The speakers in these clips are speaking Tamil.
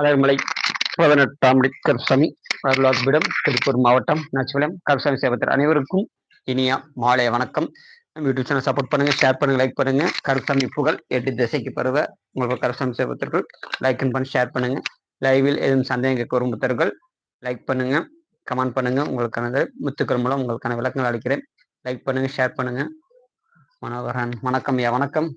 அலர்மலை பதினெட்டாம் கருசாமி அருளாஸ்பிடம் திருப்பூர் மாவட்டம் நச்சுவலம் கருசாமி சேவத்தர் அனைவருக்கும் இனிய மாலை வணக்கம். நம்ம யூடியூப் சேனல் சப்போர்ட் பண்ணுங்க ஷேர் பண்ணுங்க லைக் பண்ணுங்க. கருசாமி புகழ் எட்டு திசைக்கு பருவ உங்களுக்கு கருசாமி சேவத்தர்கள் லைக் பண்ணி ஷேர் பண்ணுங்க. லைவில் எதுவும் சந்தேகம் கேட்க வரும் புத்தர்கள் லைக் பண்ணுங்க கமெண்ட் பண்ணுங்க. உங்களுக்கான முத்துக்கள் மூலம் உங்களுக்கான விளக்கங்கள் அளிக்கிறேன். லைக் பண்ணுங்க ஷேர் பண்ணுங்க. மனோகரன் வணக்கம் ஐயா வணக்கம்.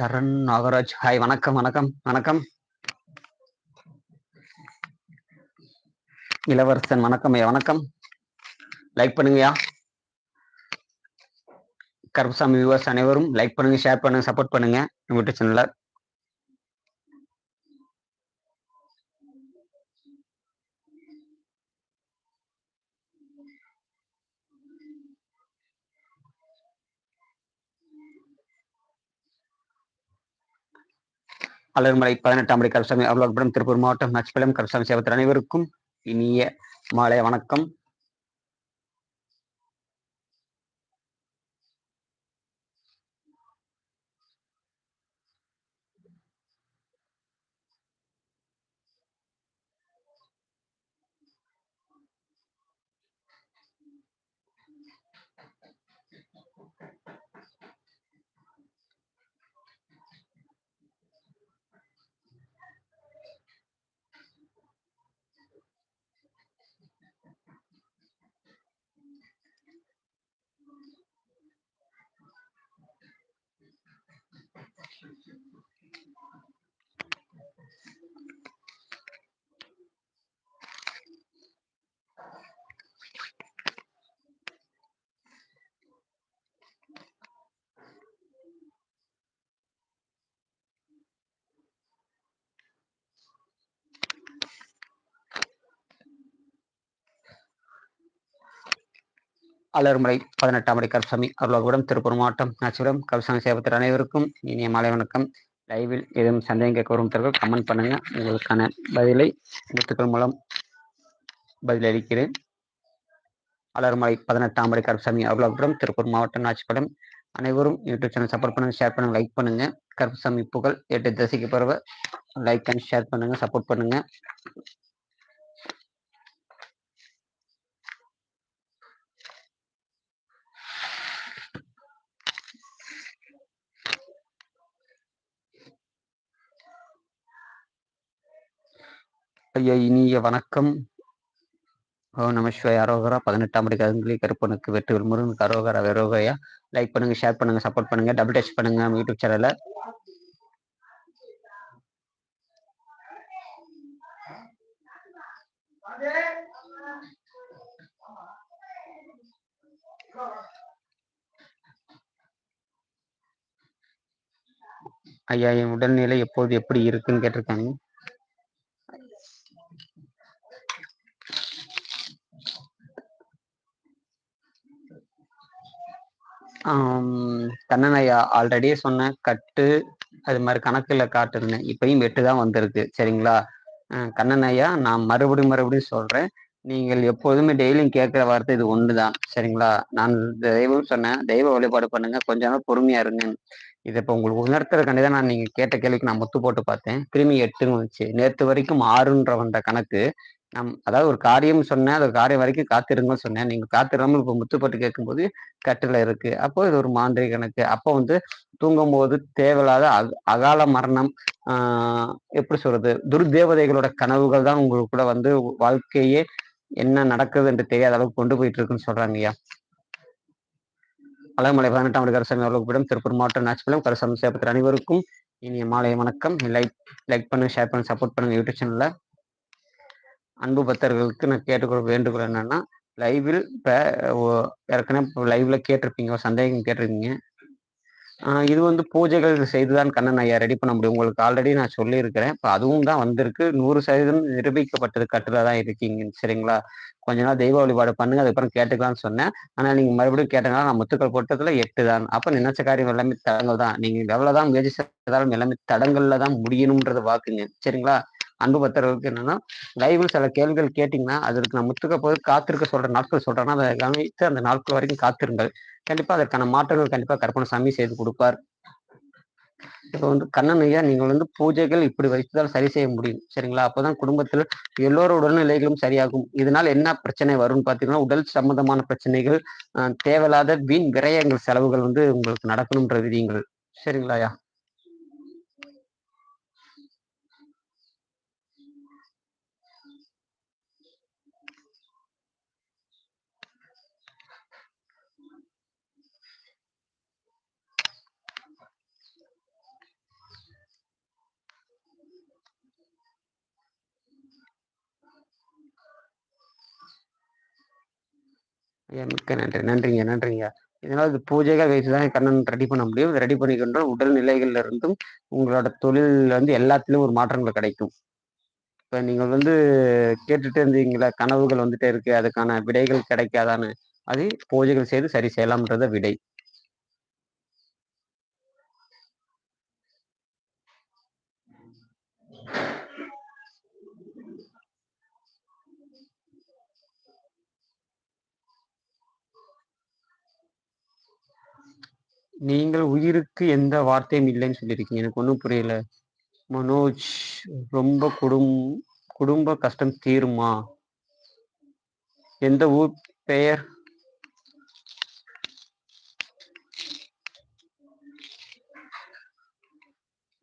சரண் நாகராஜ். ஹாய் வணக்கம் வணக்கம் வணக்கம். இளவரசன் வணக்கம் ஐயா வணக்கம். லைக் பண்ணுங்கய்யா. கருப்பசாமி வியூவர்ஸ் அனைவரும் லைக் பண்ணுங்க ஷேர் பண்ணுங்க சப்போர்ட் பண்ணுங்க. யூடியூப் சேனல்ல அலர்மலை பதினெட்டாம் படி கருசாமி அருளாபுரம் திருப்பூர் மாவட்டம் நச்சிப்பிளம் கருசாமி சேவத்தர் அனைவருக்கும் இனிய மாலை வணக்கம். அலர்மலை பதினெட்டாம் படி கருசாமி அருளாபுரம் திருப்பூர் மாவட்டம் நாச்சிபுரம் கருசாமி சேவத்தர் அனைவருக்கும் இனிய மாலை வணக்கம். லைவில் எதுவும் சந்தேகம் கேட்க விரும்புகிறவர்கள் கமெண்ட் பண்ணுங்க. உங்களுக்கான பதிலை எழுத்துக்கள் மூலம் பதிலளிக்கிறேன் அலர்மலை பதினெட்டாம் படி கருசாமி அருளாபுரம் திருப்பூர் மாவட்டம் நாச்சிபுரம் அனைவரும் யூடியூப் சேனல் சப்போர்ட் பண்ணுங்க ஷேர் பண்ணுங்க லைக் பண்ணுங்க. கருப்பசாமி புகழ் எட்டு தசைக்கு பிறகு லைக் அண்ட் ஷேர் பண்ணுங்க சப்போர்ட் பண்ணுங்க. ஐயா இனிய வணக்கம். ஓ நமஸ்வாய் அரோகரா. பதினெட்டாம் படி கருங்கலி கருப்பனுக்கு வெற்றி முருகனுக்கு அரோகரா வெரோகையா லைக் பண்ணுங்க ஷேர் பண்ணுங்க சப்போர்ட் பண்ணுங்க டபுள் டச் பண்ணுங்க நம்ம யூடியூப் சேனல்ல. ஐயா என் உடல்நிலை எப்போது எப்படி இருக்குன்னு கேட்டிருக்காங்க. கண்ணன் ஐயா சொன்ன கட்டு அது மாதிரி கணக்குல காட்டுருந்தேன் இப்பயும் வெட்டு தான் வந்திருக்கு. சரிங்களா? கண்ணன் ஐயா நான் மறுபடியும் மறுபடியும் சொல்றேன். நீங்கள் எப்போதுமே டெய்லியும் கேட்குற வார்த்தை இது ஒண்ணுதான் சரிங்களா? நான் தெய்வம் சொன்னேன். தெய்வ வழிபாடு பண்ணுங்க. கொஞ்ச நாள் பொறுமையா இருங்க. இது இப்போ உங்களுக்கு உணர்த்துறதுக்காண்டி தான் நான் நீங்க கேட்ட கேள்விக்கு நான் முத்து போட்டு பார்த்தேன். திரும்பி எட்டுன்னு வந்துச்சு. நேற்று வரைக்கும் ஆறுன்ற வந்த கணக்கு. நம் அதாவது ஒரு காரியம் சொன்னேன் அது காரியம் வரைக்கும் காத்திருங்கன்னு சொன்னேன். நீங்க காத்திராமல் இப்போ முத்துப்பட்டு கேட்கும்போது கட்டில இருக்கு. அப்போ இது ஒரு மாந்திரி கணக்கு. அப்போ வந்து தூங்கும் போது தேவையில்லாத அகால மரணம் ஆஹ் எப்படி சொல்றது துர்தேவதைகளோட கனவுகள் தான் உங்களுக்கு கூட வந்து வாழ்க்கையே என்ன நடக்குது என்று தெரியாத அளவுக்கு கொண்டு போயிட்டு இருக்குன்னு சொல்றாங்க ஐயா. அழகுமலை பதினெட்டாம் ஆண்டு கரசாமி அவர்களுக்கு திருப்பூர் மாவட்டம் நாச்சிபலம் கரசாமி சேப்பத்தில் அனைவருக்கும் இனிய மாலை வணக்கம். லைக் லைக் பண்ணுங்க ஷேர் பண்ணுங்க சப்போர்ட் பண்ணுங்க யூடியூப் சேனல்ல அன்பு பக்தர்களுக்கு நான் கேட்டுக்கொள்ள வேண்டுகோள் என்னன்னா லைவில் இப்போ ஏற்கனவே லைவ்ல கேட்டிருப்பீங்க சந்தேகம் கேட்டிருக்கீங்க. இது வந்து பூஜைகள் செய்துதான் கண்ணன் ஐயா ரெடி பண்ண முடியும். உங்களுக்கு ஆல்ரெடி நான் சொல்லியிருக்கிறேன். இப்போ அதுவும் தான் வந்திருக்கு. நூறு சதவீதம் நிரூபிக்கப்பட்டது கட்டுல தான் இருக்கீங்க சரிங்களா? கொஞ்ச நாள் தெய்வ வழிபாடு பண்ணுங்க அதுக்கப்புறம் கேட்டுக்கலாம்னு சொன்னேன். ஆனால் நீங்கள் மறுபடியும் கேட்டனால நான் முத்துக்கள் போட்டதுல எட்டு தான். அப்போ நினைச்ச காரியம் எல்லாமே தடங்கள் தான். நீங்கள் எவ்வளோதான் முயற்சி செய்தாலும் எல்லாமே தடங்கள்ல தான் முடியணுன்றது வாக்குங்க சரிங்களா? அன்பு பத்திரவுக்கு என்னன்னா லைவில் சில கேள்விகள் கேட்டிங்கன்னா அதற்கு நான் முத்துக்க போது காத்திருக்க சொல்ற நாட்கள் சொல்றேன்னா அதை கவனித்து அந்த நாட்கள் வரைக்கும் காத்திருங்கள். கண்டிப்பா அதற்கான மாற்றங்கள் கண்டிப்பா கற்பனை சாமி செய்து கொடுப்பார். இப்போ வந்து கண்ணன் ஐயா நீங்கள் வந்து பூஜைகள் இப்படி வைத்துதான் சரி செய்ய முடியும் சரிங்களா? அப்பதான் குடும்பத்தில் எல்லோரும் உடல்நிலைகளும் சரியாகும். இதனால் என்ன பிரச்சனை வரும்னு பார்த்தீங்கன்னா உடல் சம்பந்தமான பிரச்சனைகள் தேவையில்லாத வீண் விரயங்கள் செலவுகள் வந்து உங்களுக்கு நடக்கணும்ன்ற விதிங்கள் சரிங்களாயா ஐயா? மிக்க நன்றி. நன்றிங்க நன்றிங்க. இதனால் இது பூஜைகள் வைத்து தான் கண்ணன் ரெடி பண்ண முடியும். ரெடி பண்ணிக்கின்ற உடல் நிலைகள்ல இருந்தும் உங்களோட தொழில் வந்து எல்லாத்துலேயும் ஒரு மாற்றங்கள் கிடைக்கும். இப்போ நீங்கள் வந்து கேட்டுட்டு இருந்தீங்களா கனவுகள் வந்துட்டே இருக்கு. அதுக்கான விடைகள் கிடைக்காதான்னு. அது பூஜைகள் செய்து சரி செய்யலாம்ன்றத விடை. நீங்கள் உயிருக்கு எந்த வார்த்தையும் இல்லைன்னு சொல்லியிருக்கீங்க. எனக்கு ஒன்றும் புரியல. மனோஜ் ரொம்ப குடும் குடும்ப கஷ்டம் தீருமா? எந்த ஊர் பெயர்?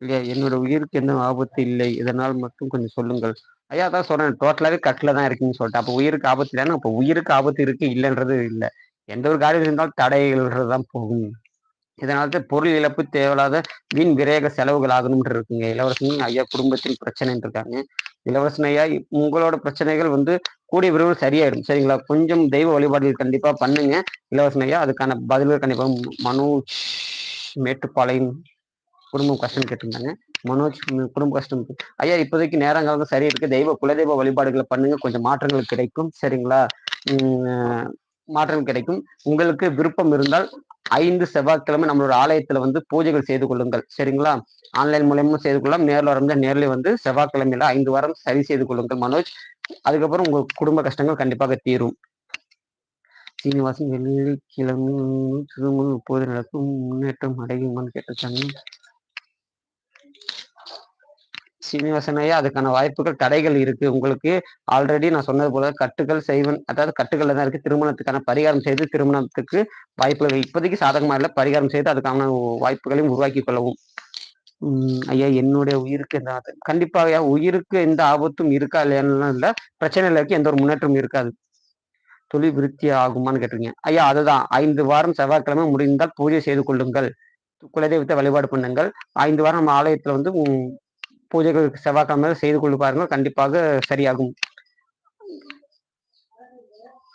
இல்லையா என்னோட உயிருக்கு எந்த ஆபத்து இல்லை? இதனால் மட்டும் கொஞ்சம் சொல்லுங்கள். ஐயா தான் சொல்றேன். டோட்டலாவே கட்டில தான் இருக்குன்னு சொல்லிட்டு அப்போ உயிருக்கு ஆபத்து இல்லைன்னா அப்போ உயிருக்கு ஆபத்து இருக்கு இல்லைன்றது இல்லை. எந்த ஒரு காரியம் இருந்தாலும் தடைகள்ன்றது தான் போகும். இதனால தான் பொருள் இழப்பு தேவையில்லாத வீண் விரேக செலவுகள் ஆகணும்னு இருக்குங்க. இளவரசன் ஐயா குடும்பத்தில் பிரச்சனைன்னு இருக்காங்க. இளவரசன் ஐயா உங்களோட பிரச்சனைகள் வந்து கூடிய விரைவில் சரியாயிடும். சரிங்களா? கொஞ்சம் தெய்வ வழிபாடுகள் கண்டிப்பா பண்ணுங்க. இளவரசன் ஐயா அதுக்கான பதில்கள் கண்டிப்பா மனோஜ் மேட்டுப்பாளையம் குடும்பம் கஷ்டம் கேட்டிருந்தாங்க. மனோஜ் குடும்ப கஷ்டம் ஐயா இப்போதைக்கு நேரங்காலம் சரி இருக்கு தெய்வ குலதெய்வ வழிபாடுகளை பண்ணுங்க. கொஞ்சம் மாற்றங்கள் கிடைக்கும். சரிங்களா? மாற்றம் கிடைக்கும். உங்களுக்கு விருப்பம் இருந்தால் ஐந்து செவ்வாய்க்கிழமை நம்மளோட ஆலயத்துல வந்து பூஜைகள் செய்து கொள்ளுங்கள். சரிங்களா? ஆன்லைன் மூலயமா செய்து கொள்ளலாம். நேரில் வரந்தா நேரில் வந்து செவ்வாய்க்கிழமையில ஐந்து வாரம் சரி செய்து கொள்ளுங்கள் மனோஜ். அதுக்கப்புறம் உங்க குடும்ப கஷ்டங்கள் கண்டிப்பாக தீரும். சீனிவாசன் வெள்ளிக்கிழமை முப்பது நடக்கும். முன்னேற்றம் அடையுமான்னு கேட்டிருக்காங்க. சீனிவாசன் ஐயா அதுக்கான வாய்ப்புகள் தடைகள் இருக்கு. உங்களுக்கு ஆல்ரெடி நான் சொன்னது போல கட்டுகள் செய்வன் அதாவது கட்டுகள்ல தான் இருக்கு. திருமணத்துக்கான பரிகாரம் செய்து திருமணத்துக்கு வாய்ப்புகள் இப்போதைக்கு சாதகமா இல்லை பரிகாரம் செய்து அதுக்கான வாய்ப்புகளையும் உருவாக்கி கொள்ளவும். ஐயா என்னுடைய உயிருக்கு எந்த கண்டிப்பாக ஐயா உயிருக்கு எந்த ஆபத்தும் இருக்கா இல்லையான்னு இல்லை. பிரச்சனை இருக்கு எந்த ஒரு முன்னேற்றமும் இருக்காது. தொழில் விருத்தி ஆகுமான்னு கேட்டிருக்கீங்க. ஐயா அதுதான். ஐந்து வாரம் செவ்வாய்க்கிழமை முடிந்தால் பூஜை செய்து கொள்ளுங்கள். குலதெய்வத்தை வழிபாடு பண்ணுங்கள். ஐந்து வாரம் நம்ம ஆலயத்துல வந்து பூஜைகள் செவ்வாய்க்கிழமை செய்து கொண்டு பாருங்கள் கண்டிப்பாக சரியாகும்.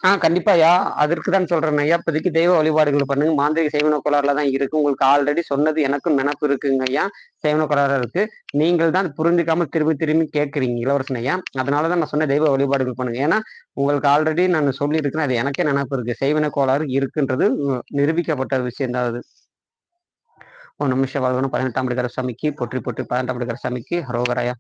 ஆ கண்டிப்பா ஐயா அதற்கு தான் சொல்றேன் ஐயா. இப்போதைக்கு தெய்வ வழிபாடுகள் பண்ணுங்க. மாந்திரிக சேவன கோளாறுல தான் இருக்கு. உங்களுக்கு ஆல்ரெடி சொன்னது எனக்கும் நினப்பு இருக்குங்க ஐயா. சேவன கோளாறு இருக்கு. நீங்கள் தான் புரிஞ்சுக்காம திரும்பி திரும்பி கேட்குறீங்க இளவரசன் ஐயா. அதனால தான் நான் சொன்ன தெய்வ வழிபாடுகள் பண்ணுங்க. ஏன்னா உங்களுக்கு ஆல்ரெடி நான் சொல்லியிருக்கிறேன். அது எனக்கே நினப்பு இருக்கு. செய்வன கோளாறு இருக்குன்றது நிரூபிக்கப்பட்ட விஷயம் தான் அது. ஓ நிமிஷ வாழ்வனும் பதினெட்டாம் படிக்கிற சாமிக்கு பொற்றி பொற்றி பதினெட்டாம் படிக்கிற சாமிக்கு ஹரோகராயா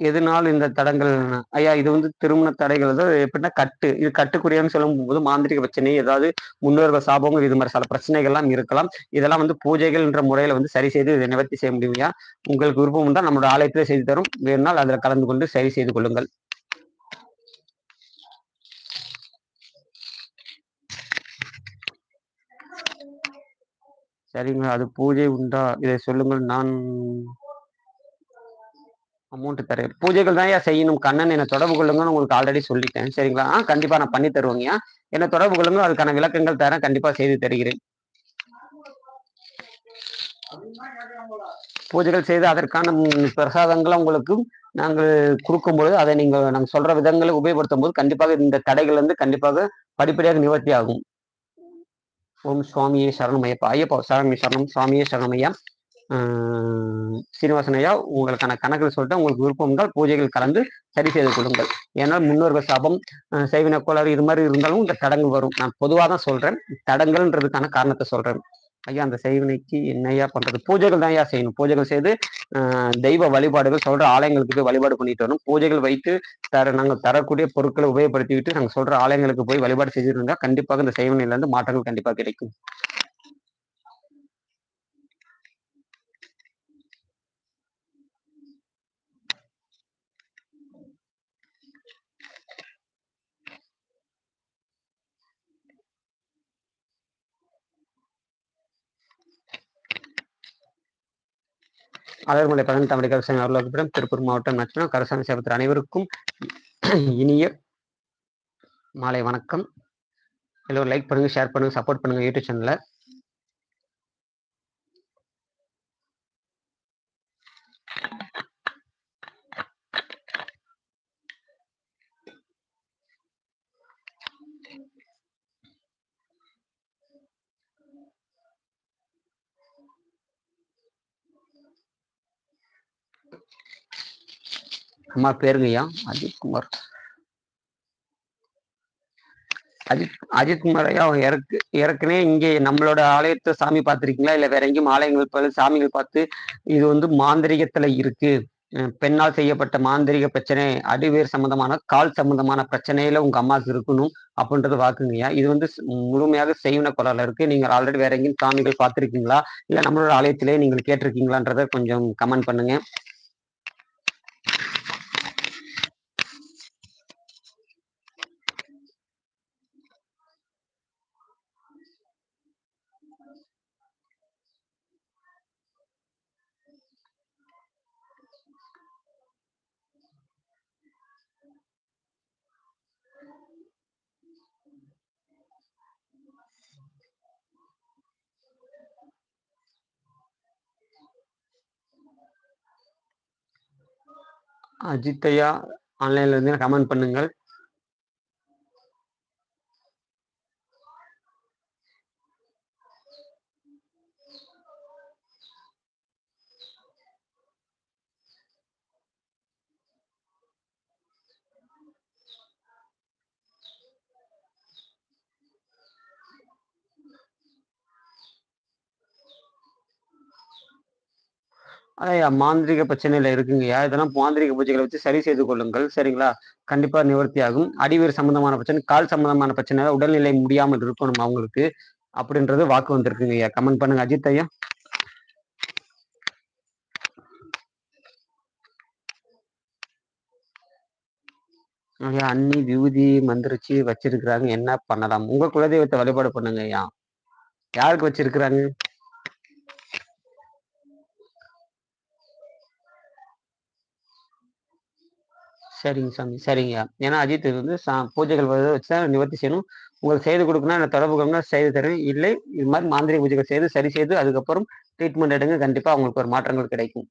எதனால் இந்த தடங்கள் ஐயா இது வந்து திருமண தடைகள் தான் எப்படின்னா கட்டு. இது கட்டுக்குரியன்னு சொல்லும் போது மாந்திரிக பிரச்சனை ஏதாவது முன்னோர்கள் சாபங்கள் இது மாதிரி சில பிரச்சனைகள்லாம் இருக்கலாம். இதெல்லாம் வந்து பூஜைகள் என்ற முறையில வந்து சரி செய்து இதை நிவர்த்தி செய்ய முடியும்யா உங்களுக்கு விருப்பம் தான் நம்மளோட ஆலயத்திலே செய்து தரும். வேணும்னால் அதில் கலந்து கொண்டு சரி செய்து கொள்ளுங்கள். சரிங்க. அது பூஜை உண்டா? இதை சொல்லுங்கள். நான் அமௌண்ட் தரேன். பூஜைகள் தான் ஐயா செய்யணும். கண்ணன் என்னை தொடர்பு கொள்ளுங்கன்னு உங்களுக்கு ஆல்ரெடி சொல்லிட்டேன். சரிங்களா? ஆ கண்டிப்பா நான் பண்ணி தருவேங்கய்யா என்னை தொடர்பு கொள்ளுங்க அதுக்கான விளக்கங்கள் தரேன். கண்டிப்பா செய்து தருகிறேன். பூஜைகள் செய்து அதற்கான பிரசாதங்களை உங்களுக்கு நாங்கள் கொடுக்கும் பொழுது அதை நீங்கள் நாங்கள் சொல்ற விதங்களை உபயோகப்படுத்தும் போது கண்டிப்பாக இந்த தடைகள் வந்து கண்டிப்பாக படிப்படியாக நிவர்த்தி ஆகும். ஓம் சுவாமியே சரணமையப்பா ஐயப்பா ஐயப்பா சரணம் சரணம். சுவாமியே சரணமையா சீனிவாசனையா சீனிவாசன் ஐயா உங்களுக்கான கணக்குகள் சொல்லிட்டு உங்களுக்கு விருப்பம் இருந்தால் பூஜைகள் கலந்து சரி செய்து கொள்ளுங்கள். ஏன்னால் முன்னோர்கள் சாபம் செய்வின கோளாறு இது மாதிரி இருந்தாலும் இந்த தடங்கள் வரும். நான் பொதுவாக தான் சொல்றேன். தடங்கள்ன்றதுக்கான காரணத்தை சொல்றேன். ஐயா அந்த செய்வினைக்கு என்னையா பண்றது? பூஜைகள் தான் ஐயா செய்யணும். பூஜைகள் செய்து தெய்வ வழிபாடுகள் சொல்ற ஆலயங்களுக்கு போய் வழிபாடு பண்ணிட்டு வரணும். பூஜைகள் வைத்து தர நாங்கள் தரக்கூடிய பொருட்களை உபயோகப்படுத்திவிட்டு நாங்கள் சொல்ற ஆலயங்களுக்கு போய் வழிபாடு செய்திருந்தா கண்டிப்பாக இந்த செய்வினையில இருந்து மாற்றங்கள் கண்டிப்பாக கிடைக்கும். மலர்மலை பகன் தமிழ் கரசன் அருளாக்கிடம் திருப்பூர் மாவட்டம் நச்சினம் கரசாமி சேவத்தில் அனைவருக்கும் இனிய மாலை வணக்கம். எல்லோரும் லைக் பண்ணுங்க ஷேர் பண்ணுங்க சப்போர்ட் பண்ணுங்க யூடியூப் சேனல்ல அம்மா பேருங்கய்யா அஜித் குமார். அஜித் அஜித் குமார் ஐயா இறக்கு இறக்குனே இங்கே நம்மளோட ஆலயத்தை சாமி பார்த்துருக்கீங்களா? இல்லை வேற எங்கேயும் ஆலயங்கள் பல சாமிகள் பார்த்து இது வந்து மாந்திரிகத்துல இருக்கு. பெண்ணால் செய்யப்பட்ட மாந்திரிக பிரச்சனை அடிவேர் சம்பந்தமான கால் சம்பந்தமான பிரச்சனையில உங்க அம்மாவுக்கு இருக்கணும் அப்படின்றது வாக்குங்கய்யா இது வந்து முழுமையாக செய்வன குரல இருக்கு. நீங்க ஆல்ரெடி வேற எங்கேயும் சாமிகள் பார்த்துருக்கீங்களா? இல்லை நம்மளோட ஆலயத்திலே நீங்கள் கேட்டிருக்கீங்களான்றத கொஞ்சம் கமெண்ட் பண்ணுங்க. அஜித்தையா ஆன்லைன்ல இருந்து கமெண்ட் பண்ணுங்கள். ஐயா மாந்திரிக பிரச்சனையில இருக்குங்கய்யா. இதெல்லாம் மாந்திரிக பூஜைகளை வச்சு சரி செய்து கொள்ளுங்கள். சரிங்களா? கண்டிப்பா நிவர்த்தி ஆகும் அடிவேறு சம்பந்தமான பிரச்சனை கால் சம்பந்தமான பிரச்சனை உடல்நிலை முடியாமல் இருக்கணும் அவங்களுக்கு அப்படின்றது வாக்கு வந்திருக்குங்க ஐயா கமெண்ட் பண்ணுங்க அஜித் ஐயா. ஐயா அண்ணி விபூதி மந்திரிச்சு வச்சிருக்கிறாங்க. என்ன பண்ணலாம்? உங்க குலதெய்வத்தை வழிபாடு பண்ணுங்க ஐயா யாருக்கு வச்சிருக்கிறாங்க? சரிங்க சாமி சரிங்க. ஏன்னா அஜித் வந்து வந்து பூஜைகள் வச்சு தான் நிவர்த்தி செய்யணும். உங்களுக்கு செய்து கொடுக்கணும் நான் தொடர்பு கொள்ளணும் செய்து தரேன். இல்லை இது மாதிரி மாந்திரிக பூஜைகள் செய்து சரி செய்து அதுக்கப்புறம் ட்ரீட்மெண்ட் எடுங்க. கண்டிப்பாக அவங்களுக்கு ஒரு மாற்றங்கள் கிடைக்கும்.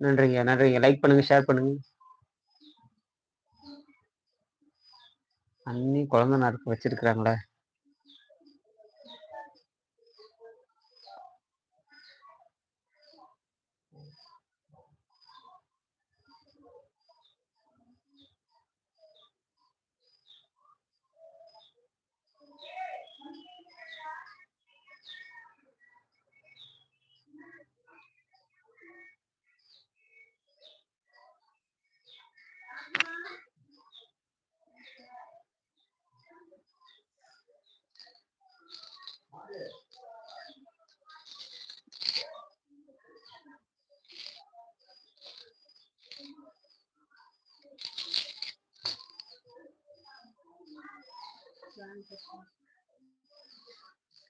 நன்றிங்க நன்றிங்க. லைக் பண்ணுங்க ஷேர் பண்ணுங்க. அண்ணி குழந்தை நடக்க வச்சிருக்கிறாங்களே.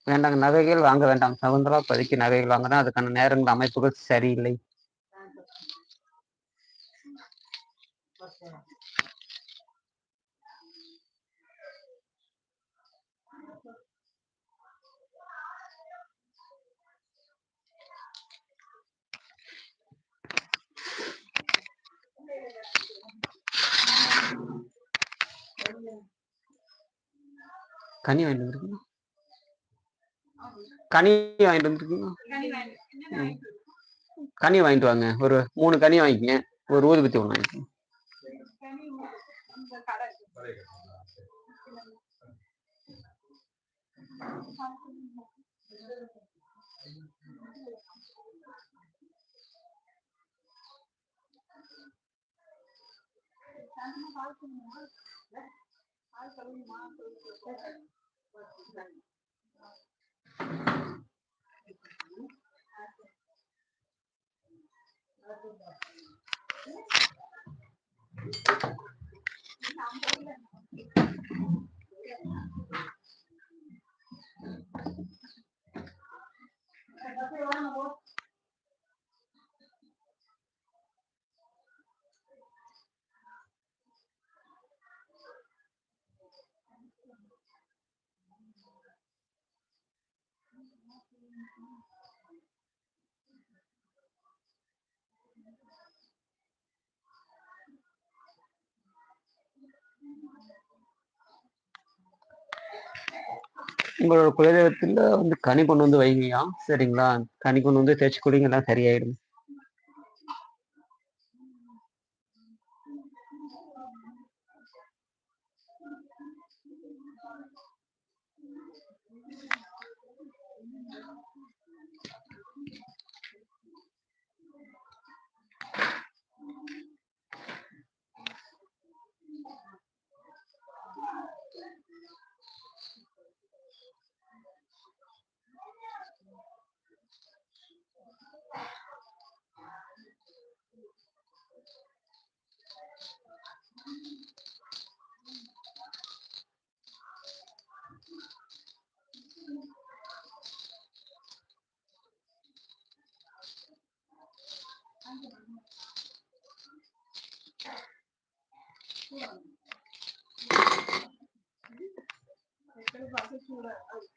வேண்டாங்க நகைகள் வாங்க வேண்டாம். சகுந்தரா பதிக்கு நகைகள் வாங்கினா அதுக்கான நேரங்கள் அமைப்புகள் சரியில்லை. கனி வாங்கிட்டு கனி வாங்கிட்டு வந்துருக்கீங்க ம். கனி வாங்கிட்டு வாங்க. ஒரு மூணு கனி வாங்கிக்கங்க. ஒரு ஊதுபத்தி ஒன்று வாங்கிக்கோங்க. Gracias. உங்களோட குலதெய்வத்துல வந்து கனி கொண்டு வந்து வைங்கயா சரிங்களா? கனி கொண்டு வந்து தேய்ச்சி குடிங்க எல்லாம் சரியாயிடும். that.